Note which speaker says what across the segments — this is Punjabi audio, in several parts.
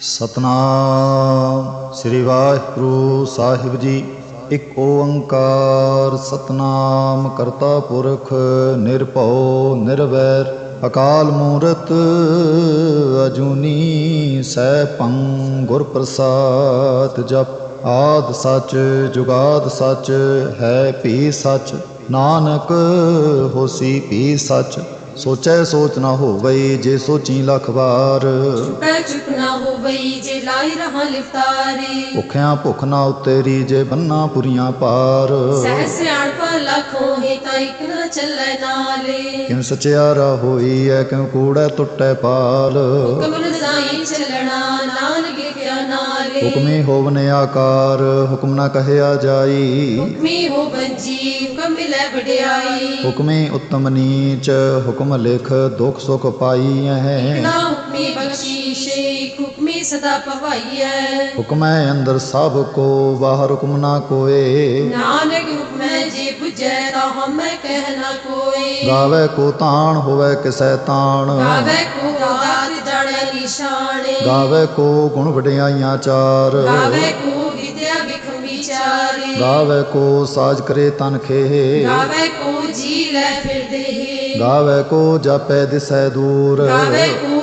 Speaker 1: ਸਤਨਾਮ। ਸ੍ਰੀ ਵਾਹਿਗੁਰੂ ਸਾਹਿਬ ਜੀ, ਇੱਕ ਓੰਕਾਰ ਸਤਨਾਮ ਕਰਤਾ ਪੁਰਖ, ਨਿਰਭਉ, ਨਿਰਵੈਰ, ਅਕਾਲ ਮੂਰਤ, ਅਜੂਨੀ ਸੈਭੰ ਗੁਰ ਪ੍ਰਸਾਦ ਜਪ, ਆਦ ਸੱਚ, ਜੁਗਾਦ ਸੱਚ, ਹੈ ਭੀ ਸੱਚ, ਨਾਨਕ ਹੋਸੀ ਭੀ ਸੱਚ। ਸੋਚੈ ਸੋਚ ਨਾ ਹੋਵਈ, ਜੇ ਸੋਚੀ ਲੱਖ ਵਾਰ।
Speaker 2: ਪੈ ਚੁੱਪ ਹੋਵਈ ਜੇ ਲਾਈ ਰਹਾ ਲਿਫਤਾਰੇ।
Speaker 1: ਭੁੱਖਿਆਂ ਭੁੱਖ ਨਾ ਉਤੇਰੀ ਜੇ ਬੰਨਾ ਪੁਰੀਆਂ ਪਾਰ।
Speaker 2: ਸਹਿ ਸਿਆਣ ਪਰ ਲੱਖੋਂ ਹੀ ਤਾਂ ਇੱਕ ਨਾ ਚੱਲੇ ਨਾਲੇ।
Speaker 1: ਕਿਉ ਸਚਿਆਰਾ ਹੋਈ ਐ ਕਿਉ ਕੂੜੈ ਟੁੱਟੈ ਪਾਲ।
Speaker 2: ਕਮਲ ਸਾਈ ਚੱਲਣਾ ਨਾਨਕ ਲਿਖਿਆ ਨਾਲੇ।
Speaker 1: ਹੁਕਮੀ ਹੋਵਨ ਆਕਾਰ ਹੁਕਮ ਨਾ ਕਹਿਆ ਜਾਈ।
Speaker 2: ਹੁਕਮੀ ਹੋ ਬੰਜੀ ਹੁਕਮ ਮਿਲੇ ਵਡਿਆਈ।
Speaker 1: ਹੁਕਮੀ ਉਤਮ ਨੀਚ ਹੁਕਮ ਲਿਖ ਦੁਖ ਸੁਖ ਪਾਈ ਹੈ
Speaker 2: ਨਾ ਹੁਕਮੀ ਹੁਕਮੀ ਸਦਾ ਪਵਾਈਐ।
Speaker 1: ਹੁਕਮੈ ਅੰਦਰ ਸਭ ਕੋ ਬਾਹਰ ਹੁਕਮ ਨਾ ਕੋਏ।
Speaker 2: ਨਾਨਕ ਹੁਕਮੈ ਜੇ 부ਜੈ ਤਾਂ ਹਮੈ ਕਹਿ ਨਾ ਕੋਈ
Speaker 1: ਗਾਵੇ ਕੋ ਤਾਣ ਹੋਵੇ ਕਿਸੈ ਤਾਣ।
Speaker 2: ਗਾਵੇ ਕੋ ਦਾਤ ਜਾਣੇ ਨਿਸ਼ਾਨੇ।
Speaker 1: ਗਾਵੇ ਕੋ ਗੁਣ ਵਡਿਆਈਆਂ ਚਾਰ।
Speaker 2: ਗਾਵੇ ਕੋ ਵਿਦਿਆ ਵਿਖਮ ਵਿਚਾਰੇ।
Speaker 1: ਗਾਵੇ ਕੋ ਸਾਜ ਕਰੇ ਤਨ ਖੇ
Speaker 2: ਗਾਵੇ ਕੋ ਜੀ ਲੈ ਫਿਰਦੇ ਹੀ।
Speaker 1: ਗਾਵੇ ਕੋ ਜਾਪੈ ਦਿਸੈ ਦੂਰ।
Speaker 2: ਗਾਵੇ ਕੋ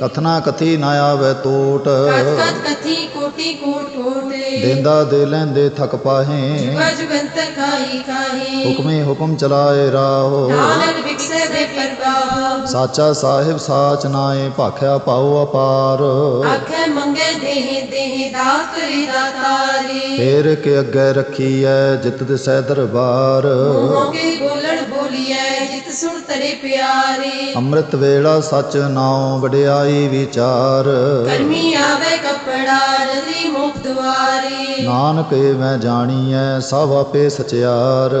Speaker 1: ਕਥਨਾ ਕਥੀ ਨਾ ਆਵੇ ਟੋਟ।
Speaker 2: ਕਤ ਕਤ ਕਥੀ ਕੋਟੀ ਕੋਟ ਕੋਟੇ।
Speaker 1: ਦੇਂਦਾ ਦੇ ਲੈਂਦੇ ਥਕ ਪਾਹੇ।
Speaker 2: ਜੁਗੰਤਰ ਖਾਈ ਖਾਈ
Speaker 1: ਹੁਕਮੇ ਹੁਕਮ ਚਲਾਏ ਰਾਹੋ।
Speaker 2: ਨਾਨਕ ਵਿਖਸੇ ਬੇਪਰਵਾਹ
Speaker 1: ਸਾਚਾ ਸਾਹਿਬ ਸਾਚ ਨਾਏ ਭਾਖਿਆ ਪਾਉ ਅਪਾਰ।
Speaker 2: ਆਖੇ ਮੰਗੇ ਦੇਹ ਦੇਹ ਦਾਤ ਕਰੇ ਦਾਤਾਰੇ।
Speaker 1: ਫੇਰ ਕੇ ਅੱਗੇ ਰੱਖੀਐ ਜਿਤ ਦਿਸੈ ਦਰਬਾਰ।
Speaker 2: ਮੂੰਹੋਂ ਕੇ ਬੋਲਣ ਤਰੇ ਪਿਆਰੇ।
Speaker 1: ਅੰਮ੍ਰਿਤ ਵੇਲਾ ਸਚ ਨਾਉ ਵਡਿਆਈ ਵਿਚਾਰ।
Speaker 2: ਕਰਮੀ ਆਵੇ ਕਪੜਾ ਨਦੀ ਮੁਖ ਦੁਆਰੇ।
Speaker 1: ਨਾਨਕ ਏ ਮੈਂ ਜਾਣੀਐ ਸਭ ਆਪੇ ਸਚਿਆਰ।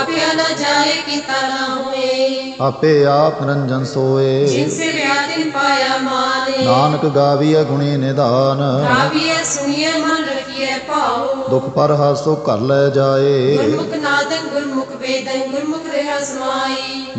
Speaker 2: ਆਪਿਆ ਨਾ ਜਾਏ ਕੀਤਾ ਨਾ ਹੋਏ।
Speaker 1: ਆਪੇ ਆਪ ਨਿਰੰਜਨ ਸੋਏ।
Speaker 2: ਜਿਨ ਸੇ ਵਿਆਦਿਨ ਪਾਇਆ ਮਾਨੇ
Speaker 1: ਨਾਨਕ ਗਾਵੀਐ ਗੁਣੀ ਨਿਧਾਨ।
Speaker 2: ਗਾਵੀਏ ਸੁਣੀਏ ਮਨ ਰਖੀਏ ਭਾਉ।
Speaker 1: ਦੁਖ ਪਰ ਹਾਸੋ ਘਰ ਲੈ ਜਾਏ।
Speaker 2: ਗੁਰਮੁਖ ਨਾਦਨ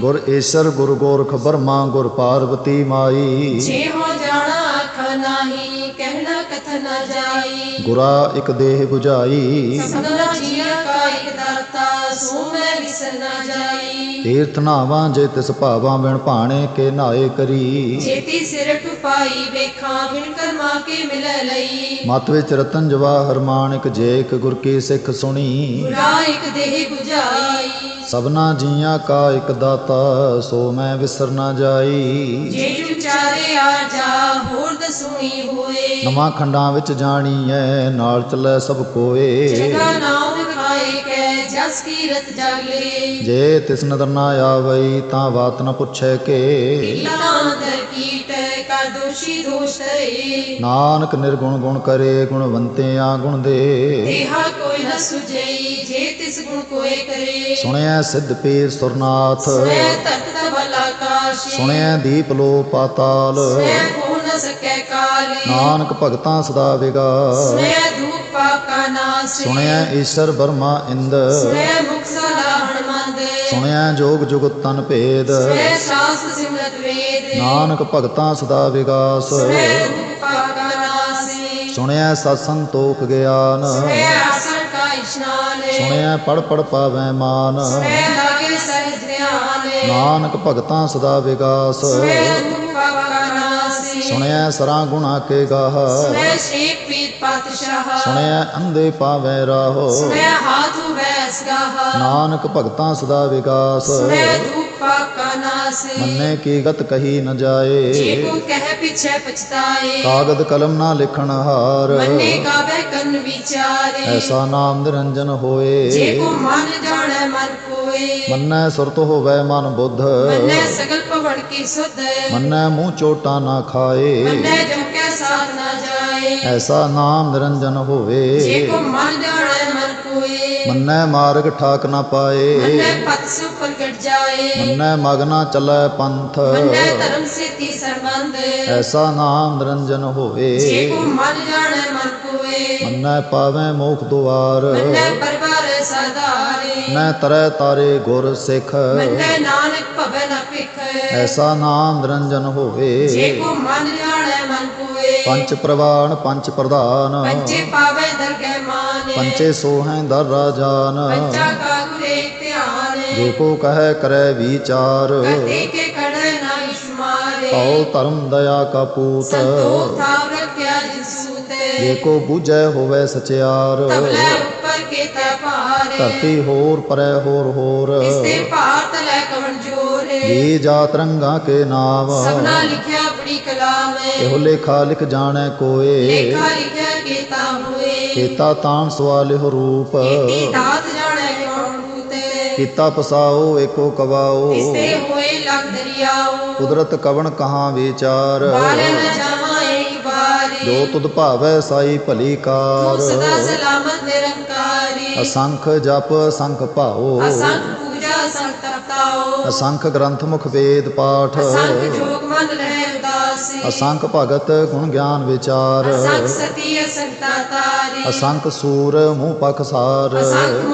Speaker 1: ਗੁਰ ਈਸ਼ਰ ਗੁਰ ਗੋਰਖ ਬਰਮਾ ਗੁਰ ਪਾਰਵਤੀ ਮਾਈ।
Speaker 2: ਜੇ ਹੋ ਜਾਣਾ ਆਖਾ ਨਾਹੀ ਕਹਿਣਾ ਕਥ ਨਾ ਜਾਈ।
Speaker 1: ਗੁਰਾ ਇੱਕ ਦੇਹ 부ਝਾਈ
Speaker 2: ਸਭਨਾ ਜੀਆ ਕਾ ਇਕ ਦਾਤਾ ਸੋ ਮੈਂ ਵਿਸਰ ਨਾ ਜਾਈ।
Speaker 1: ਤੀਰਥ ਨਾਵਾਂ ਜੇ ਤਿਸ ਭਾਵਾਂ ਬਿਨ ਭਾਣੇ ਕੇ ਨਾਏ ਕਰੀ।
Speaker 2: ਜੇਤੀ ਸਿਰ ਟੁਪਾਈ ਵੇਖਾਂ ਬਿਨ ਕਰਮਾ ਕੇ ਮਿਲੈ ਲਈ।
Speaker 1: ਮਤ ਵਿੱਚ ਰਤਨ ਜਵਾਹਰ ਮਾਣਿਕ ਜੇਕ ਗੁਰ ਕੀ ਸਿੱਖ ਸੁਣੀ।
Speaker 2: ਗੁਰਾ ਇਕ ਦੇਹ 부ਝਾਈ
Speaker 1: ਸਭਨਾ ਜੀਆਂ ਕਾ ਇੱਕ ਦਾਤਾ ਸੋ ਮੈਂ ਵਿਸਰ ਨਾ ਜਾਈ।
Speaker 2: ਜੇ ਵਿਚਾਰੇ ਆ ਜਾ ਹੋਰ ਦਸੂਈ ਹੋਏ।
Speaker 1: ਨਵਾਂ ਖੰਡਾਂ ਵਿੱਚ ਜਾਣੀਐ ਨਾਲ ਚੱਲੈ ਸਭ ਕੋਏ।
Speaker 2: ਜਗਾ ਨਾਮ ਖਾਏ ਕੈ ਜਸ ਕੀ ਰਤ ਜਾਗਲੇ।
Speaker 1: ਜੇ ਤਿਸ ਨਦਰ ਨਾ ਆਵਈ ਤਾਂ ਬਾਤ ਨ ਪੁੱਛੈ ਕੇ।
Speaker 2: ਲਾਂਦਰ ਕੀਟ ਕਾ ਦੋਸ਼ੀ ਦੋਸ਼ ਤਰੇ
Speaker 1: ਨਾਨਕ ਨਿਰਗੁਣ ਗੁਣ ਕਰੇ ਗੁਣਵੰਤਿਆਂ ਗੁਣ ਦੇ।
Speaker 2: ਦੇਹਾ ਕੋਈ ਨ ਸੁਜਈ ਕਰੇ।
Speaker 1: ਸੁਣਿਆ ਸਿੱਧ ਪੀਰ ਸੁਰਨਾਥ।
Speaker 2: ਸਵੈ
Speaker 1: ਸੁਣਿਆ ਦੀਪ ਲੋ ਪਾਤਾਲ।
Speaker 2: ਸਵੈ ਹੋ ਨ ਸਕੈ ਕਾਲੇ।
Speaker 1: ਨਾਨਕ ਭਗਤਾਂ ਸਦਾ ਵਿਗਾਸ
Speaker 2: ਸਵੈ ਧੂਪ ਪਾਪ ਕਾ ਨਾਸ।
Speaker 1: ਸੁਣਿਆ ਈਸ਼ਰ ਬਰਮਾ ਇੰਦ।
Speaker 2: ਸਵੈ ਮੁਖ
Speaker 1: ਸੁਣਿਆ ਜੋਗ ਜੁਗਤ ਤਨ ਭੇਦ।
Speaker 2: ਸਵੈ ਸ਼ਾਸਤ ਸਿਮਰਤ ਵੇਦ।
Speaker 1: ਨਾਨਕ ਭਗਤਾਂ ਸਦਾ ਵਿਗਾਸ।
Speaker 2: ਸਵੈ ਧੂਪ ਪਾਪ ਕਾ ਨਾਸ।
Speaker 1: ਸੁਣਿਆ ਸਤ ਸੰਤੋਖ ਗਿਆਨ।
Speaker 2: ਸਵੈ
Speaker 1: ਸੁਣਿਆ ਪੜ ਪੜ ਪਾਵੈ ਮਾਨ।
Speaker 2: ਸਵੈ ਲਾਗੇ ਸਹਿਜ ਧਿਆਨ।
Speaker 1: ਨਾਨਕ ਭਗਤਾਂ ਸਦਾ ਵਿਗਾਸ। ਸੁਣਿਆ ਸਰਾਂ ਗੁਣਾ ਕੇ ਗਾਹ।
Speaker 2: ਸਵੈ ਸ਼ੇਖ ਪੀਰ ਪਾਤਸ਼ਾਹ।
Speaker 1: ਸੁਣਿਆ ਅੰਧੇ ਪਾਵੈ ਰਾਹੋ।
Speaker 2: ਸਵੈ ਹਾਥ ਵੈਸ ਗਾਹ।
Speaker 1: ਨਾਨਕ ਭਗਤਾਂ ਸਦਾ ਵਿਗਾਸ।
Speaker 2: ਸਵੈ ਨਾਸ
Speaker 1: ਮੰਨੇ ਕੀ ਗਤ ਕਹੀ ਨ
Speaker 2: ਜੇ
Speaker 1: ਜਾਏ
Speaker 2: ਕੋ ਕਹਿ ਪਿਛੇ ਪਛਤਾਏ।
Speaker 1: ਕਾਗਦ ਕਲਮ ਨਾ ਲਿਖਣ ਹਾਰ।
Speaker 2: ਮੰਨੇ ਕਾਬੇ ਕੰਨ ਵਿਚਾਰੇ।
Speaker 1: ਐਸਾ ਨਾਮ ਨਿਰੰਜਨ
Speaker 2: ਜੇ
Speaker 1: ਹੋਏ
Speaker 2: ਕੋ ਮਨ ਜਾਣੈ ਮਨ ਕੋਏ।
Speaker 1: ਮੰਨੈ ਸੁਰਤ ਹੋਵੇ ਮਨ ਬੁੱਧ।
Speaker 2: ਮੰਨੈ ਸਗਲ ਪਵਨ ਕੀ ਸੁਧ।
Speaker 1: ਮੰਨੈ ਮੂੰਹ ਚੋਟਾ ਨਾ ਖਾਏ।
Speaker 2: ਮੰਨੈ ਜਮ ਕੈ ਸਾਥ ਨਾ ਜਾਏ।
Speaker 1: ਐਸਾ ਨਾਮ ਨਿਰੰਜਨ
Speaker 2: ਜੇ
Speaker 1: ਹੋਵੇ
Speaker 2: ਕੋ ਮਨ ਜਾਣੈ ਮਨ ਕੋਏ।
Speaker 1: ਮੰਨੈ ਮਾਰਗ ਠਾਕ ਨਾ ਪਾਏ।
Speaker 2: ਮੰਨੈ ਪਤ ਸੁ ਪ੍ਰਗਟ ਜਾਏ।
Speaker 1: ਮੰਨੈ ਮਗ ਨਾ ਚੱਲੈ ਪੰਥ।
Speaker 2: ਮੰਨੈ ਧਰਮ ਸੇਤੀ ਸਰਬੰਧ
Speaker 1: ਐਸਾ ਨਾਮ ਨਿਰੰਜਨ
Speaker 2: ਜੇ
Speaker 1: ਹੋਵੇ
Speaker 2: ਕੋ ਮਨ ਜਾਣੈ ਮਨ ਕੋਏ
Speaker 1: ਮੰਨੈ ਪਾਵੈ ਮੋਖ ਦੁਆਰ।
Speaker 2: ਮੰਨੈ ਪਰਵਾਰ ਸਰਦਾਰੇ।
Speaker 1: ਮੈਂ ਤਰੈ ਤਾਰੇ ਗੁਰ ਸਿੱਖ।
Speaker 2: ਮੰਨੈ ਨਾਨਕ ਭਵੈ ਨ ਭਿਖ।
Speaker 1: ਐਸਾ ਨਾਮ ਨਿਰੰਜਨ ਹੋਵੇ।
Speaker 2: ਜੇ ਕੋ ਮਨ ਜਾਣੈ ਨਾਮ ਕੋਏ
Speaker 1: ਪੰਚ ਪ੍ਰਵਾਨ ਪੰਚ ਪ੍ਰਧਾਨ।
Speaker 2: ਪੰਚੇ ਪਾਵੇ ਦਰਗਹਿ ਮਾਨ।
Speaker 1: ਪੰਚੇ ਸੋਹੈ ਦਰ ਰਾਜਾਨ।
Speaker 2: ਪੰਚਾ
Speaker 1: ਜੋ ਕੋ ਕਹੈ ਕਰੈ ਵਿਚਾਰ
Speaker 2: ਕਤੇ ਕੇ ਕੜੈ ਨਾ ਇਸਮਾਰੇ
Speaker 1: ਕਉ ਧਰਮ ਦਇਆ ਕਾ ਪੂਤ।
Speaker 2: ਸੰਤੋਖ ਥਾਵ ਰੱਖਿਆ ਜਿਸੂਤੇ
Speaker 1: ਜੇ ਕੋ ਬੂਝੈ ਹੋਵੇ ਸਚਿਆਰ
Speaker 2: ਤਬਲੇ ਉੱਪਰ ਕੇ ਤੈ ਭਾਰੇ।
Speaker 1: ਧਰਤੀ ਹੋਰ ਪਰੈ ਹੋਰ ਹੋਰ।
Speaker 2: ਇਸਤੇ ਭਾਰ ਤਲੇ ਕਵਣ ਜੋਰੇ।
Speaker 1: ਜੀ ਜਾਤ ਰੰਗਾ ਕੇ ਨਾਮ
Speaker 2: ਸਭਨਾ ਲਿਖਿਆ ਬੜੀ ਕਲਾਮ
Speaker 1: ਇਹੋ ਲੇਖਾ ਲਿਖ ਜਾਣੈ ਕੋਏ।
Speaker 2: ਲੇਖਾ ਲਿਖਿਆ ਕੀਤਾ ਹੋਏ।
Speaker 1: ਕੀਤਾ ਤਾਣ ਸਵਾਲਿਹੁ ਰੂਪ।
Speaker 2: ਕੀਤੀ
Speaker 1: ਕੀਤਾ ਪਸਾਓ ਏਕੋ ਕਵਾਓ।
Speaker 2: ਇਸਤੇ ਹੋਏ ਲਗ ਦਰਿਆਓ।
Speaker 1: ਕੁਦਰਤ ਕਵਣ ਕਹਾਂ ਵਿਚਾਰ।
Speaker 2: ਬਾਰੇ ਨ ਜਾਵਾਂ ਏਕ
Speaker 1: ਜੋ ਤੁਧ ਭਾਵੈ ਸਾਈ ਭਲੀ ਕਾਰ।
Speaker 2: ਤੂੰ ਸਦਾ ਸਲਾਮਤ ਨਿਰੰਕਾਰੀ।
Speaker 1: ਅਸੰਖ ਜਪ ਅਸੰਖ ਭਾਓ
Speaker 2: ਅਸੰਖ ਪੂਜਾ ਅਸੰਖ ਤਪਤਾਓ
Speaker 1: ਅਸੰਖ ਗ੍ਰੰਥ ਮੁਖ ਵੇਦ ਪਾਠ।
Speaker 2: ਅਸੰਖ ਜੋਗ ਮਨ ਰਹਿ ਉਦਾਸੀ।
Speaker 1: ਅਸੰਖ ਭਗਤ ਗੁਣ ਗਿਆਨ ਵਿਚਾਰ।
Speaker 2: ਅਸੰਖ ਸਤੀ ਅਸੰਖ ਤਾਤਾਰੀ
Speaker 1: ਅਸੰਖ ਸੂਰ ਮੂਹ ਪਖਸਾਰ
Speaker 2: ਅਸੰਖ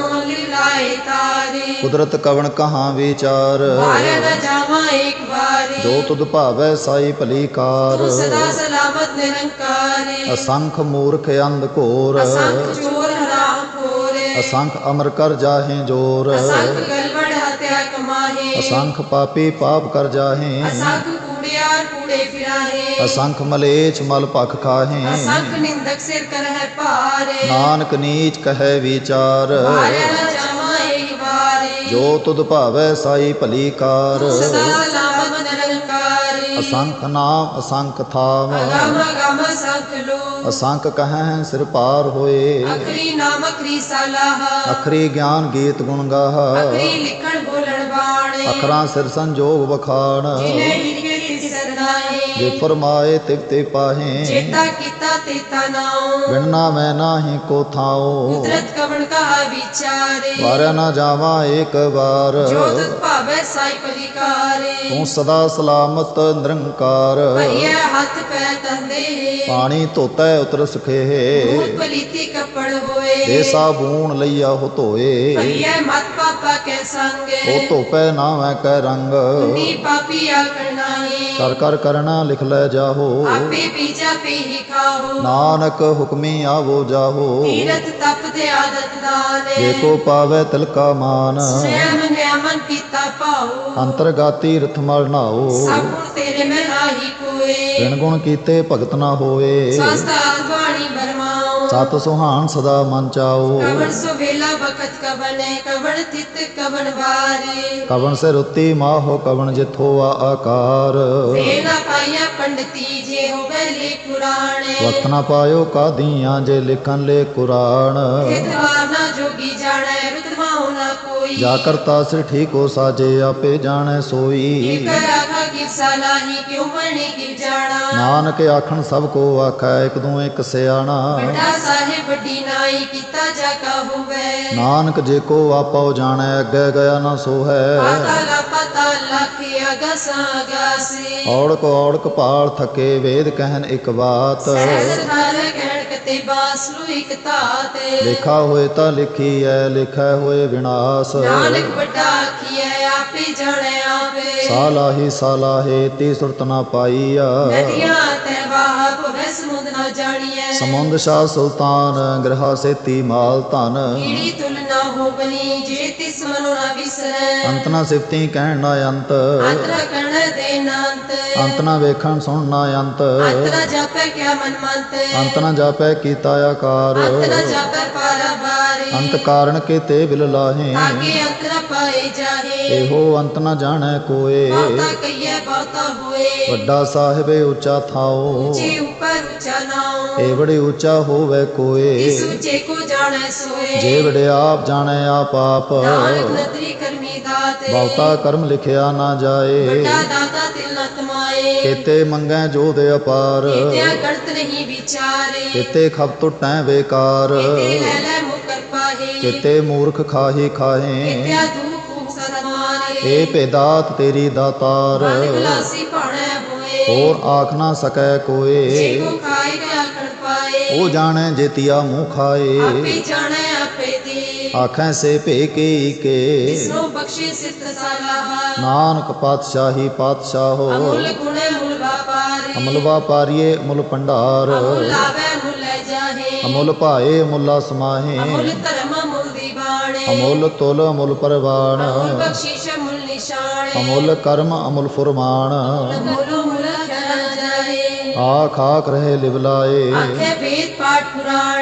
Speaker 1: ਕੁਦਰਤ ਕਵਣ ਕਹਾਂ ਵਿਚਾਰ?
Speaker 2: ਬਾਰੇ ਨ ਜਾਵਾਂ ਏਕ ਬਾਰੀ
Speaker 1: ਜੋ ਤੁਧ ਭਾਵੈ ਸਾਈ ਭਲੀ ਕਾਰ।
Speaker 2: ਤੂੰ ਸਦਾ ਸਲਾਮਤ ਨਿਰੰਕਾਰੀ
Speaker 1: ਅਸੰਖ ਮੂਰਖ ਅੰਧ ਘੋਰ।
Speaker 2: ਅਸੰਖ ਚੋਰ ਹਰਾਮ ਖੋਰੇ
Speaker 1: ਅਸੰਖ ਅਮਰ ਕਰ ਜਾਹੇ ਜੋਰ।
Speaker 2: ਅਸੰਖ ਗਲਵੜ ਹਤਿਆ ਕਮਾਹੇ।
Speaker 1: ਅਸੰਖ ਪਾਪੀ ਪਾਪ ਕਰ ਜਾਹੇ।
Speaker 2: ਅਸੰਖ ਕੂੜਿਆਰ ਕੂੜੇ ਫਿਰਾਹੇ।
Speaker 1: ਅਸੰਖ ਮਲੇਛ ਮਲ ਭਖ ਖਾਹੇ।
Speaker 2: ਅਸੰਖ ਨਿੰਦਕ ਸਿਰ ਕਰਹਿ ਭਾਰੇ
Speaker 1: ਨਾਨਕ ਨੀਚ ਕਹੈ ਵਿਚਾਰ। ਜੋ ਤੁਧ ਭਾਵੈ ਸਾਈ ਭਲੀ ਕਾਰ।
Speaker 2: ਸਦਾ ਸਲਾਮਤ ਨਿਰੰਕਾਰੀ।
Speaker 1: ਅਸੰਖ ਨਾਮ ਅਸੰਖ ਥਾਮ
Speaker 2: ਅਗਮ ਅਗਮ ਸੰਖ ਲੋ।
Speaker 1: ਅਸੰਖ ਕਹੈ ਸਿਰ ਪਾਰ ਹੋਏ।
Speaker 2: ਅਖਰੀ ਨਾਮ ਅਖਰੀ ਸਲਾਹ।
Speaker 1: ਅਖਰੀ ਗਿਆਨ ਗੀਤ ਗੁਣ ਗਾਹ।
Speaker 2: ਅਖਰੀ ਲਿਖਣ ਬੋਲਣ ਬਾਣੇ।
Speaker 1: ਅਖਰਾਂ ਸਿਰ ਸੰਜੋਗ ਵਖਾਣ।
Speaker 2: ਜਿਨੇ ਲਿਖੇ ਤਿਸ ਸਰਨਾਏ
Speaker 1: ਜੇ ਫਰਮਾਏ ਤਿਵ ਤੇ ਪਾਹੇ
Speaker 2: ਚੇਤਾ ਕੀਤਾ ਤੇਤਾ ਨਾਉ
Speaker 1: ਬਿਨਨਾ ਮੈਂ ਨਾਹੀ ਕੋ ਥਾਉ
Speaker 2: ਕੁਦਰਤ ਕਵਣ ਕਹਾ ਵਿਚਾਰੇ
Speaker 1: ਵਾਰਿਆ ਨਾ ਜਾਵਾਂ ਏਕ ਵਾਰ
Speaker 2: ਜੋ ਤੁਧ ਭਾਵੈ ਸਾਈ ਪਲਿਕਾਰੇ
Speaker 1: ਤੂੰ ਸਦਾ ਸਲਾਮਤ ਨਿਰੰਕਾਰ
Speaker 2: ਭਈਐ ਹੱਥ ਪੈ ਤੰਦੇ
Speaker 1: ਪਾਣੀ ਧੋਤੈ ਉਤਰ ਸੁਖੇ
Speaker 2: ਮੂਲ ਪਲੀਤੀ ਕੱਪੜ ਹੋਏ
Speaker 1: ਦੇ ਸਾਬੂਨ ਲਈਆ ਹੋ ਧੋਏ
Speaker 2: ਭਈਐ ਮਤ ਪਾਪਾ ਕੈ
Speaker 1: ਉਹ
Speaker 2: ਸੰਗ
Speaker 1: ਧੋਪੈ ਨਾ ਮੈਂ ਕੈ ਰੰਗ
Speaker 2: ਨੀ ਪਾਪੀ ਆਕੜ ਨਾਹੀ
Speaker 1: ਕਰ ਕਰ ਕਰਣਾ ਲਿਖ ਲੈ ਜਾਹੋ।
Speaker 2: ਆਪੇ ਬੀਜਾ ਪੇ ਹੀ ਖਾਓ।
Speaker 1: ਨਾਨਕ ਹੁਕਮੀ ਆਵੋ ਜਾਹੋ।
Speaker 2: ਤੀਰਤ ਤਪ ਦੇ ਆਦਤ ਦਾਨੇ
Speaker 1: ਜੇ ਕੋ ਪਾਵੈ ਤਿਲਕਾ ਮਾਨ।
Speaker 2: ਸਵੈਮ ਨਿਆਮਨ ਕੀਤਾ ਪਾਓ
Speaker 1: ਅੰਤਰਗਾਤੀ ਰਥ ਮਲ ਨਾਓ
Speaker 2: ਸਭ ਗੁਣ ਤੇਰੇ ਮੈਂ ਨਾਹੀ ਕੋਏ।
Speaker 1: ਗੁਣ ਕੀਤੇ ਭਗਤ ਨਾ
Speaker 2: ਬਾਣੀ ਬਰਮਾਓ
Speaker 1: ਸਤ ਸੁਹਾਨ ਸਦਾ ਮਨ ਚਾਓ।
Speaker 2: ਕਵਣ ਸੋ ਵੇਲਾ ਬਖਤ ਕਵਨੇ ਕਵਣ ਤਿਤ ਕਵਣ ਵਾਰੀ।
Speaker 1: ਕਵਣ ਸੇ ਰੁੱਤੀ ਮਾਹੋ ਕਵਣ ਜਿਥੋ ਆ ਆਕਾਰ।
Speaker 2: ਨਾ ਪਾਈਆ ਪੰਡਤੀ ਜੇ ਹੋਵੇ ਲੇ ਪੁਰਾਣੇ।
Speaker 1: ਵਕਤ ਨਾ ਪਾਇਓ ਕਾਦੀਆਂ ਜੇ ਲਿਖਨ ਲੈ ਕੁਰਾਨ।
Speaker 2: ਇਤਵਾਰ ਨਾ ਜੋਗੀ ਜਾਣੈ ਰੁਤਮਾ ਹੋਣਾ ਕੋਈ।
Speaker 1: ਜਾ ਕਰਤਾ ਸਿਰ ਠੀਕ ਸਾਜੇ ਆਪੇ ਜਾਣੈ ਸੋਈ।
Speaker 2: ਇਕ ਰਾਖਾ ਕੀ ਸਲਾਹੀ ਕਿਉ
Speaker 1: ਨਾਨਕ ਆਖਣ ਸਭ ਕੋ ਆਖੈ ਇਕ ਦੂ ਇੱਕ ਸਿਆਣਾ।
Speaker 2: ਵੱਡਾ ਸਾਹਿਬ ਵੱਡੀ ਨਾਈ ਕੀਤਾ ਜਾ ਕਾ ਹੋਵੇ।
Speaker 1: ਨਾਨਕ ਜੇ ਕੋ ਆਪੋ ਜਾਣੈ ਅੱਗੇ ਗਿਆ ਨਾ ਸੋ ਹੈ
Speaker 2: ਪਾਤਾ ਲਾ ਪਤਾ ਲਖੀ ਅਗਸਾ ਅਗਾਸੀ
Speaker 1: ਔੜਕ ਔੜਕ ਪਾਲ ਥਕੇ ਵੇਦ ਕਹਿਨ ਇੱਕ ਬਾਤ।
Speaker 2: ਸਹਿਜ ਹਰ ਕਹਿਣ ਕਤੇ ਬਾਸਲੂ ਇਕ ਤਾਤੇ
Speaker 1: ਲਿਖਾ ਹੋਏ ਤਾਂ ਲਿਖੀ ਐ ਲਿਖੈ ਹੋਏ ਵਿਨਾਸ਼।
Speaker 2: ਨਾਨਕ ਵੱਡਾ ਆਖੀਐ ਆਪੇ ਜਾਣੈ ਆਪੇ
Speaker 1: ਸਾਲਾਹੀ ਸਾਲਾਹੇ ਤੀ ਸੁਰਤ ਨਾ ਪਾਈਆ
Speaker 2: ਨਦੀਆਂ ਤੇ ਬਾਹ ਭਵੈ ਸਮੁੰਦ ਨਾ ਜਾਣੀਐ।
Speaker 1: ਸਮੁੰਦ ਸ਼ਾਹ ਸੁਲਤਾਨ ਗ੍ਰਹਾ ਸੇਤੀ ਮਾਲ ਧਨ।
Speaker 2: ਕੀੜੀ ਤੁਲ ਨਾ ਹੋਵਨੀ ਜੇ ਤਿਸ ਮਨੁ ਨਾ ਵਿਸਰੈ
Speaker 1: ਅੰਤ ਨਾ ਸਿਫਤੀ ਕਹਿਣ ਨਾ ਅੰਤ।
Speaker 2: ਅੰਤਰ ਕਣ ਦੇ ਨਾੰਤ
Speaker 1: ਅੰਤ। ਨਾ ਵੇਖਣ ਸੁਣ ਨਾ ਅੰਤ।
Speaker 2: ਅੰਤਰ ਜਾਪੈ ਕਿਆ ਮਨ ਮੰਤ।
Speaker 1: ਅੰਤ ਨਾ ਜਾਪੈ ਕੀਤਾ ਆਕਾਰ।
Speaker 2: ਅੰਤਰ ਜਾਪੈ ਪਾਰਬਾਰੇ
Speaker 1: ਅੰਤ ਕਾਰਣ ਕੀਤੇ ਬਿਲ ਲਾਹੇ।
Speaker 2: ਤਾਕੇ ਅੰਤਰ ਪਾਏ ਜਾਹੇ।
Speaker 1: ਇਹੋ ਅੰਤ ਨਾ ਜਾਣੈ ਕੋਏ।
Speaker 2: ਬਹੁਤਾ ਕਈਐ ਬਹੁਤਾ ਹੋਏ।
Speaker 1: ਵੱਡਾ ਸਾਹਿਬ ਉੱਚਾ ਥਾਓ।
Speaker 2: ਜੇ ਉਪਰ ਉੱਚਾ ਨਾਉ।
Speaker 1: ਏ ਬੜੇ ਉੱਚਾ ਹੋਵੇ ਕੋਏ।
Speaker 2: ਇਸ ਕੋ ਜਾਣੈ ਸੋਏ।
Speaker 1: ਜੇ ਵੜੇ ਆਪ ਜਾਣੈ ਆਪ ਆਪ।
Speaker 2: ਨਾਨਕ ਨਦਰੀ ਕਰਮੀ ਦਾਤੇ।
Speaker 1: ਬਹੁਤਾ ਕਰਮ ਲਿਖਿਆ ਨਾ ਜਾਏ।
Speaker 2: ਵੱਡਾ ਦਾਤਾ ਤਿਲ ਨ ਕਮਾਏ।
Speaker 1: ਕੀਤੇ ਮੰਗੈ ਜੋ ਦੇ ਅਪਾਰ।
Speaker 2: ਤੇ ਗੜਤ ਨਹੀਂ ਵਿਚਾਰੇ।
Speaker 1: ਕੀਤੇ ਖਬ ਟੁੱਟੈ ਬੇਕਾਰ।
Speaker 2: ਤੇ ਲੈ ਲੈ ਮੁਕਰ ਪਾਹੇ
Speaker 1: ਕੀਤੇ ਮੂਰਖ ਖਾਹੀ ਖਾਹੇ।
Speaker 2: ਤੇ ਦੁਖ ਸਤਮਾਰੇ
Speaker 1: ਏ ਭੇਦਾਤ ਤੇਰੀ ਦਾਤਾਰ।
Speaker 2: ਭਾਣੈ ਹੋਏ।
Speaker 1: ਹੋਰ ਆਖ ਨਾ ਸਕੈ
Speaker 2: ਜੇ
Speaker 1: ਕੋਏ
Speaker 2: ਕੋ
Speaker 1: ਉਹ ਜਾਣੈ ਜੇਤੀਆ ਮੂੰਹ ਖਾਏ।
Speaker 2: ਆਪੇ ਜਾਣੈ ਆਪੇ ਦੀ।
Speaker 1: ਆਖੈ ਸੇ ਭੇ ਕੀ ਕੇ।
Speaker 2: ਜਿਸਨੂੰ ਬਖਸ਼ੇ ਸਿੱਤ ਸਲਾਹਾ
Speaker 1: ਨਾਨਕ ਪਾਤਸ਼ਾਹੀ ਪਾਤਸ਼ਾਹੋ
Speaker 2: ਅਮੁੱਲ ਗੁਣੇ ਮੁੱਲ ਵਾਪਾਰੇ।
Speaker 1: ਅਮੁੱਲ ਵਾਪਾਰੀਏ ਅਮੁੱਲ ਭੰਡਾਰ।
Speaker 2: ਅਮੁੱਲ ਲਾਵੇ ਮੁੱਲ ਲੈ ਜਾਹੇ।
Speaker 1: ਅਮੁੱਲ ਭਾਏ ਅਮੁੱਲਾ ਸਮਾਹੇ।
Speaker 2: ਅਮੁੱਲ ਧਰਮ ਅਮੁੱਲ ਦੀਵਾਣੇ
Speaker 1: ਅਮੁੱਲ ਤੁਲ ਅਮੁੱਲ ਪਰਵਾਨ
Speaker 2: ਅਮੁੱਲ ਬਖਸ਼ੀਸ਼ ਅਮੁੱਲ ਨਿਸ਼ਾਨੇ
Speaker 1: ਅਮੁੱਲ ਕਰਮ ਅਮੁੱਲ ਫੁਰਮਾਨ
Speaker 2: ਅਮੁੱਲ ਮੁੱਲ
Speaker 1: ਆਖ ਆਖ ਰਹੇ ਲਿਵਲਾਏ।
Speaker 2: ਆਖੇ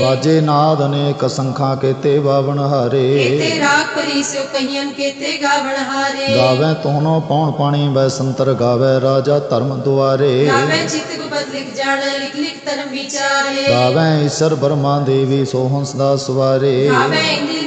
Speaker 1: ਵਾਜੇ ਨਾਦ ਅਨੇਕ ਸੰਖਾਂ ਕੀਤੇ ਬਾਵਨ ਹਾਰੇ।
Speaker 2: ਕੀਤੇ ਰਾਗ ਪਰੀ ਸੋ ਕਹੀਨ ਕੀਤੇ ਗਾਵਣ ਹਾਰੇ।
Speaker 1: ਗਾਵੇ ਤੋਨੋ ਪੌਣ ਪਾਣੀ ਬੈ ਸੰਤਰ ਗਾਵੇ ਰਾਜਾ ਧਰਮ ਦੁਆਰੇ।
Speaker 2: ਗਾਵੇ ਚਿਤ ਗੁਪਤ ਲਿਖ ਜਾਣ ਲਿਖ ਲਿਖ ਧਰਮ ਵਿਚਾਰੇ।
Speaker 1: ਗਾਵੇ ਈਸ਼ਰ ਬਰਮਾ ਦੇਵੀ ਸੋਹੰਸ ਦਾ ਸਵਾਰੇ।
Speaker 2: ਗਾਵੇ ਇੰਦਰੀ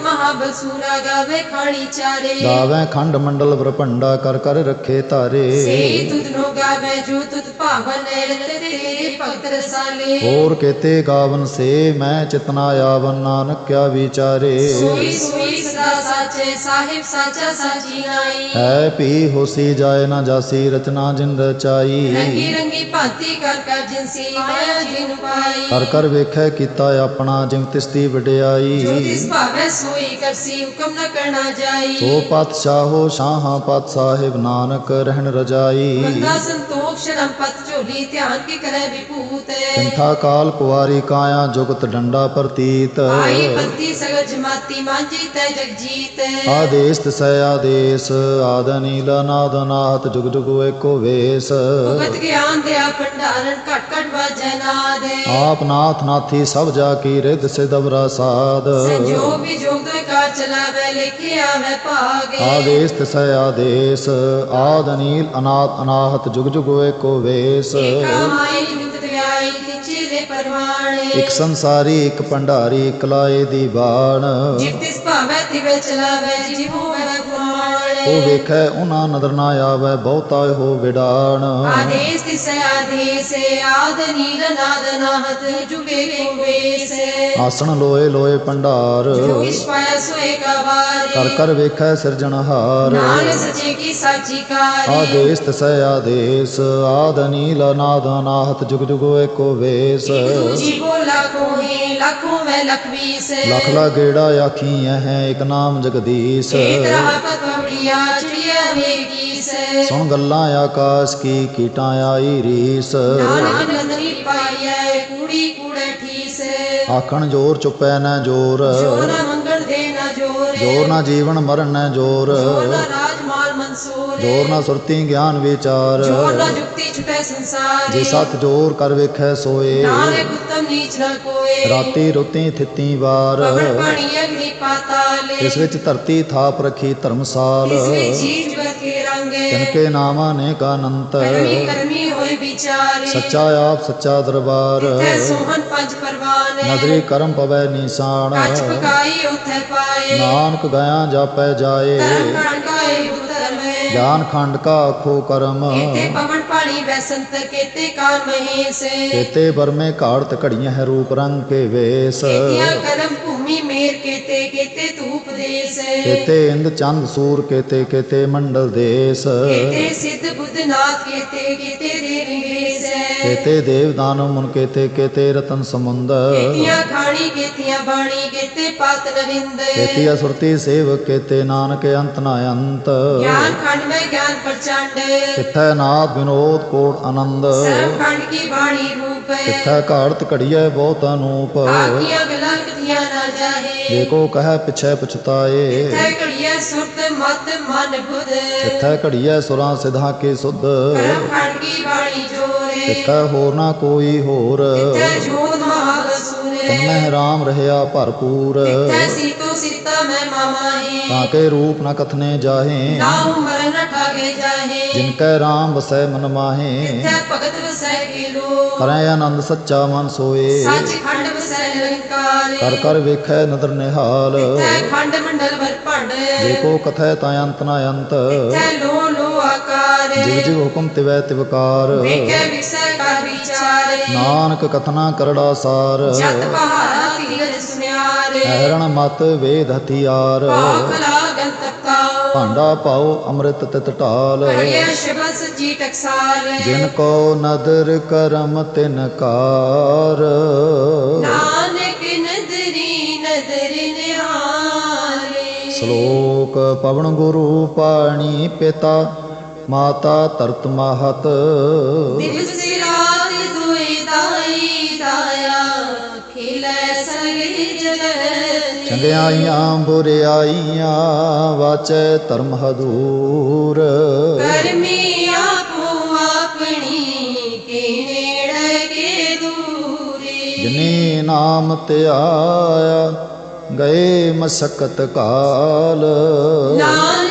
Speaker 2: ਮਹਾਬਸੂਰਾ ਗਾਵੇ ਖਾਣੀ ਚਾਰੇ।
Speaker 1: ਗਾਵੇ ਖੰਡ ਮੰਡਲ ਬ੍ਰਹੰਡਾ ਕਰ ਕਰ ਰੱਖੇ ਧਾਰੇ।
Speaker 2: ਸੇਈ ਤੁਧ ਨੋ ਗਾਵੇ ਜੋ ਤੁਧ ਭਾਵਨ ਰਤੇ ਤੇਰੇ ਭਗਤ ਰਸਾਲੇ।
Speaker 1: ਹੋਰ ਕੇਤੇ ਗਾਵਨ ਸੇ ਮੈਂ ਚਿਤਨਾ ਆਵਨ ਨਾਨਕ ਕਿਆ ਵਿਚਾਰੇ।
Speaker 2: ਸੋਈ ਸੋਈ ਸਦਾ ਸਾਚੇ ਸਾਹਿਬ ਸਾਚਾ ਸਾਚੀ ਨਾਈ
Speaker 1: ਹੈ ਭੀ ਹੋਸੀ ਜਾਏ ਨਾ ਜਾਸੀ ਰਚਨਾ ਜਿਨ ਰਚਾਈ।
Speaker 2: ਰੰਗੀ ਰੰਗੀ ਭਾਂਤੀ ਕਰ ਕਰ ਜਿਨਸੀ ਮਾਇਆ ਜਿਨ ਪਾਈ।
Speaker 1: ਕਰ ਕਰ ਵੇਖੈ ਕੀਤਾ ਆਪਣਾ ਜਿਮ ਤਿਸ ਦੀ
Speaker 2: ਜੋ
Speaker 1: ਵਡਿਆਈ
Speaker 2: ਤਿਸ ਭਾਵੇ ਸੋਈ ਕਰਸੀ ਹੁਕਮ ਨ ਕਰਨਾ ਜਾਈ।
Speaker 1: ਸੋ ਪਾਤਸ਼ਾਹੋ ਸ਼ਾਹਾਂ ਪਤ ਸਾਹਿਬ ਨਾਨਕ ਰਹਿਣ ਰਜਾਈ।
Speaker 2: ਬੰਦਾ ਸੰਤੋਖ ਸ਼ਰਮ ਪਤ ਝੋਲੀ ਧਿਆਨ ਕੀ ਕਰੇ ਵਿਭੂਤ
Speaker 1: ਸਿੰਥਾ ਕਾਲ ਕੁਵਾਰੀ ਕਾਇਆ ਜੁਗਤ ਡੰਡਾ ਪ੍ਰਤੀਤ।
Speaker 2: ਆਈ ਬੰਤੀ ਸਗਲ ਜਮਾਤੀ ਮਾਂਜੀ ਤੈ ਜਗਜੀਤ।
Speaker 1: ਆਦੇਸ ਤਸੈ ਆਦੇਸ ਆਦ ਨੀਲ ਨਾਦ ਨਾਹਤ ਜੁਗ ਜੁਗ ਏਕੋ ਵੇਸ।
Speaker 2: ਭਗਤ ਗਿਆਨ ਦਿਆ ਭੰਡਾਰਨ ਘਟ ਘਟ ਵਾਜੈ ਨਾਦ।
Speaker 1: ਆਪ ਨਾਥ ਨਾਥੀ ਸਭ ਜਾ ਕੀ ਰਿੱਧ ਸਿਦਵਰਾ ਸਾਧ
Speaker 2: ਸੰਜੋਗ ਵਿਜੋਗ ਕਾਰ ਚਲਾਵੇ ਲਿਖਿਆ ਆਵੇ ਭਾਗ।
Speaker 1: ਆਦੇਸ ਤਸੈ ਆਦੇਸ ਆਦ ਨੀਲ ਅਨਾਥ ਅਨਾਹਤ ਜੁਗ ਜੁਗ ਏਕੋ ਵੇਸ।
Speaker 2: ਕਾਮਾਈ ਨਿਤ ਦਿਆਈ ਕਿਚੇ ਦੇ ਪਰਵਾਣੇ।
Speaker 1: ਇਕ ਸੰਸਾਰੀ ਇਕ ਭੰਡਾਰੀ ਇਕ ਲਾਏ ਦੀ ਬਾਣ।
Speaker 2: ਜਿਤ ਤਿਸ ਭਾਵੇ ਤਿਵੇ ਚਲਾਵੇ ਜਿ ਹੋਵੇ ਗੁਮਾਣੇ
Speaker 1: ਉਹ ਵੇਖੈ ਉਹਨਾਂ ਨਦਰ ਨਾ ਆਵੇ ਬਹੁਤਾ ਹੋ ਵਿਡਾਣ
Speaker 2: ਆਦੇਸ ਤਿਸ ਆਦੇਸ ਆਦ ਨੀਲ ਨਾਦ ਨਾਹਤ ਜੁਗੇ ਕੋ ਵੇਸ
Speaker 1: ਆਸਣ ਲੋਏ ਲੋਏ
Speaker 2: ਜੋ ਪਾਇਆ ਸੋਏ ਵਾਰੀ
Speaker 1: ਕਰ ਕਰ ਵੇਖੈ ਸਿਰਜਣਹਾਰ
Speaker 2: ਨਾਨਕ ਸੱਚੇ ਕੀ ਸਾਚੀ ਕਾਰੀ।
Speaker 1: ਆਦੇਸ ਤਸੈ ਆਦੇਸ ਆਦ ਨੀਲ ਨਾਦ ਅਨਾਹਤ ਜੁਗ ਜੁਗ ਏਕੋ ਵੇਸ।
Speaker 2: ਬੋ ਲੱਖੋਂ ਹੈ ਲੱਖੋਂ ਮੈਂ ਲਖ ਵੀਸ।
Speaker 1: ਲਖ ਲਾ ਗੇੜਾ ਆਖੀ ਹੈ ਇਕ ਨਾਮ ਜਗਦੀਸ਼।
Speaker 2: ਏਕ ਰਹਾ ਪਤਵੜੀਆ ਚਿੜੀਆ ਵੇਗੀਸ
Speaker 1: ਸੁਣ ਗੱਲਾਂ ਆਕਾਸ਼ ਕੀ ਕੀਟਾਂ ਆਈ ਰੀਸ
Speaker 2: ਨਾਨਕ ਨਦਰੀ ਪਾਈਐ ਕੂੜੀ ਕੂੜੇ ਠੀਸ
Speaker 1: ਆਖਣ ਜੋਰ ਚੁੱਪੈ ਨਾ ਜੋਰ
Speaker 2: ਜੋਰ ਨਾ ਮੰਗਣ ਦੇ ਨਾ ਜੋਰ
Speaker 1: ਜੋਰ ਨਾ ਜੀਵਨ ਮਰਨ ਨਾ ਜੋਰ
Speaker 2: ਜੋਰ ਨਾ
Speaker 1: ਜੋਰ ਨਾ ਸੁਰਤੀ ਗਿਆਨ ਵਿਚਾਰ।
Speaker 2: ਜੋਰ ਨਾ ਜੁਗਤੀ ਛੁਟੈ ਸੰਸਾਰ
Speaker 1: ਜੇ ਸਤ ਜੋਰ ਕਰ ਵੇਖੈ ਸੋਏ।
Speaker 2: ਨਾਨਕ ਉਤਮ ਨੀਚ ਨਾ ਕੋਏ।
Speaker 1: ਰਾਤੀ ਰੁੱਤੀ ਥਿੱਤੀ ਵਾਰ।
Speaker 2: ਪਵਨ ਪਾਣੀ ਅਗਨੀ ਪਾਤਾਲੇ
Speaker 1: ਇਸ ਵਿੱਚ ਧਰਤੀ ਥਾਪ ਰਖੀ ਧਰਮਸਾਲ।
Speaker 2: ਇਸ ਵਿੱਚ ਜੀਵ ਜਗਤ ਕੇ
Speaker 1: ਨਾਮਾਂ ਨੇ ਕਾ ਅਨੰਤ
Speaker 2: ਕਰਮੀ ਕਰਮੀ ਹੋਏ ਵਿਚਾਰੇ
Speaker 1: ਸੱਚਾ ਆਪ ਸੱਚਾ ਦਰਬਾਰ।
Speaker 2: ਤੈ ਸੋਹਣ ਪੰਜ ਪਰਵਾਨੇ
Speaker 1: ਨਦਰੀ ਕਰਮ ਪਵੈ ਨਿਸ਼ਾਨ।
Speaker 2: ਕੱਚ ਪਕਾਈ ਉਥੇ ਪਾਏ।
Speaker 1: ਨਾਨਕ ਗਿਆ ਜਾਪੈ ਜਾਏ।
Speaker 2: ਧਰਮ
Speaker 1: ਗਿਆਨ ਖੰਡ ਕਾ ਆਖੋ ਕਰਮ।
Speaker 2: ਕੀਤੇ ਪਵਨ ਪਾਣੀ ਬੈਸੰਤ ਕੀਤੇ ਮਹੇਸ਼।
Speaker 1: ਕੇਤੇ ਬਰਮੇ ਘਾੜਤ ਘੜੀਆਂ ਹੈ ਰੂਪ ਰੰਗ ਕੇ ਵੇਸ।
Speaker 2: ਕੀਤਿਆਂ ਭੂਮੀ ਮੇਰ ਕੀਤੇ ਕੀਤੇ ਧੂਪ ਦੇਸ।
Speaker 1: ਕੇਤੇ ਇੰਦ ਚੰਦ ਸੂਰ ਕੇਤੇ ਕੇਤੇ ਮੰਡਲ ਦੇਸ।
Speaker 2: ਕੀਤੇ ਸਿੱਧ ਬੁੱਧ ਨਾਥ ਕੀਤੇ ਕੀਤੇ ਦੇ ਨਿਵੇਸ਼
Speaker 1: ਕੇਤੇ ਦੇਵ ਦਾਨਵ ਮੁਨ ਕੇਤੇ ਕੇਤੇ ਰਤਨ ਸਮੁੰਦ
Speaker 2: ਕੀਤਿਆਂ ਖਾਣੀ ਕੀਤਿਆਂ ਬਾਣੀ ਕੀਤੇ ਪਾਤ ਨਵਿੰਦ
Speaker 1: ਕੇਤੀ ਅਸੁਰਤੀ ਸੇਵ ਕੇਤੇ ਨਾਨਕ ਅੰਤ ਨਾ ਅੰਤ।
Speaker 2: ਗਿਆਨ ਖੰਡ ਮੈਂ ਗਿਆਨ ਪ੍ਰਚੰਡ।
Speaker 1: ਕਿਥੈ ਨਾਥ ਵਿਨੋਦ ਕੋਟ ਆਨੰਦ।
Speaker 2: ਖੰਡ ਕੀ ਬਾਣੀ ਰੂਪ।
Speaker 1: ਕਿਥੈ ਘਾੜਤ ਘੜੀਐ ਬਹੁਤ ਅਨੂਪ
Speaker 2: ਆਗੀਆਂ ਗਲਾਂ ਕਥੀਆਂ ਨਾ ਜਾਹੇ।
Speaker 1: ਏਕੋ ਕਹੈ ਪਿਛੈ ਪਛਤਾਏ।
Speaker 2: ਤੈ ਘੜੀਐ ਸੁਰਤ ਮਤ ਮਨ ਬੁਧ।
Speaker 1: ਕਿਥੈ ਘੜੀਐ ਸੁਰਾਂ ਸਿਧਾਂ ਕੇ ਸੁਧ।
Speaker 2: ਖੰਡ ਕੀ
Speaker 1: ਕਿਥੈ ਹੋਰ ਨਾ ਕੋਈ ਹੋਰ।
Speaker 2: ਤੈ ਜੋਤ ਮਹਾਵਸੂਰੇ
Speaker 1: ਤਨਮਹਿ ਰਾਮ ਰਹਿਆ ਭਰਪੂਰ।
Speaker 2: ਤੈ ਸੀਤੋ ਸੀਤਾ ਮੈਂ ਮਾਮਾ ਹੈ
Speaker 1: ਤਾਂ ਕੇ ਰੂਪ ਨ ਕਥਨੇ ਜਾਹੇ।
Speaker 2: ਠਾਗੇ ਜਾਹੇ।
Speaker 1: ਜਿਨ ਕੈ ਰਾਮ ਵਸੈ ਮਨ ਮਾਹੇ।
Speaker 2: ਭਗਤ ਵਸੈ ਕੀ
Speaker 1: ਕਰੈ ਆਨੰਦ ਸੱਚਾ ਮਨ ਸੋਏ।
Speaker 2: ਸੱਚ ਖੰਡ ਵਸੈ ਨਿਰੰਕਾਰ।
Speaker 1: ਕਰ ਕਰ ਵੇਖੈ ਨਦਰ ਨਿਹਾਲ।
Speaker 2: ਤੈ ਖੰਡ ਮੰਡਲ ਵਰ ਭੰਡ।
Speaker 1: ਦੇਖੋ ਕਥੈ ਤਾ ਅੰਤ ਨ ਅੰਤ।
Speaker 2: ਤੈ ਲੋ ਆਕਾਰ
Speaker 1: ਜਿਵ ਜਿਵ ਹੁਕਮ ਤਿਵੈ ਤਿਵਕਾਰ
Speaker 2: ਵੇਖੇ ਵਿਸੈ ਕਰ ਵਿਚਾਰੇ।
Speaker 1: ਨਾਨਕ ਕਥਨਾ ਕਰੜਾ ਸਾਰ।
Speaker 2: ਜਤ ਪਹਾਰਾ ਤੀਰਥ ਸੁਨਿਆਰੇ।
Speaker 1: ਐਰਣ ਮਤ ਵੇਦ ਹਥਿਆਰ।
Speaker 2: ਲਾਗਨ
Speaker 1: ਭਾਂਡਾ ਪਾਓ ਅੰਮ੍ਰਿਤ ਤਿਤ ਢਾਲ।
Speaker 2: ਸ਼ਬਦ ਟਕਸਾਲ
Speaker 1: ਜਿਨ ਕੋ ਨਦਰ ਕਰਮ ਤਿਨ ਕਾਰ।
Speaker 2: ਨਾਨਕ ਨਦਰੀ ਨਦਰ ਨਿਹਾਰੇ।
Speaker 1: ਸ਼ਲੋਕ ਪਵਨ ਗੁਰੂ ਪਾਣੀ ਪਿਤਾ। ਮਾਤਾ ਤਰਤ ਮਾਹਤ।
Speaker 2: ਦਿਵਸ ਰਾਤ ਦੁਇ ਦਾਈ ਦਾਇਆ ਖਿਲੇ ਸਗਲ ਜਗਤ।
Speaker 1: ਚੰਗਿਆਈਆਂ ਬੁਰਿਆਈਆਂ ਵਾਚੈ ਧਰਮ ਹਦੂਰ।
Speaker 2: ਕਰਮੀ ਆਪੋ ਆਪਣੀ ਕੇ ਨੇੜੇ ਕੇ ਦੂਰੇ।
Speaker 1: ਜਿਨੇ ਨਾਮ ਧਿਆਇਆ ਗਏ ਮਸਕਤ ਕਾਲ।
Speaker 2: ਨਾਨਕ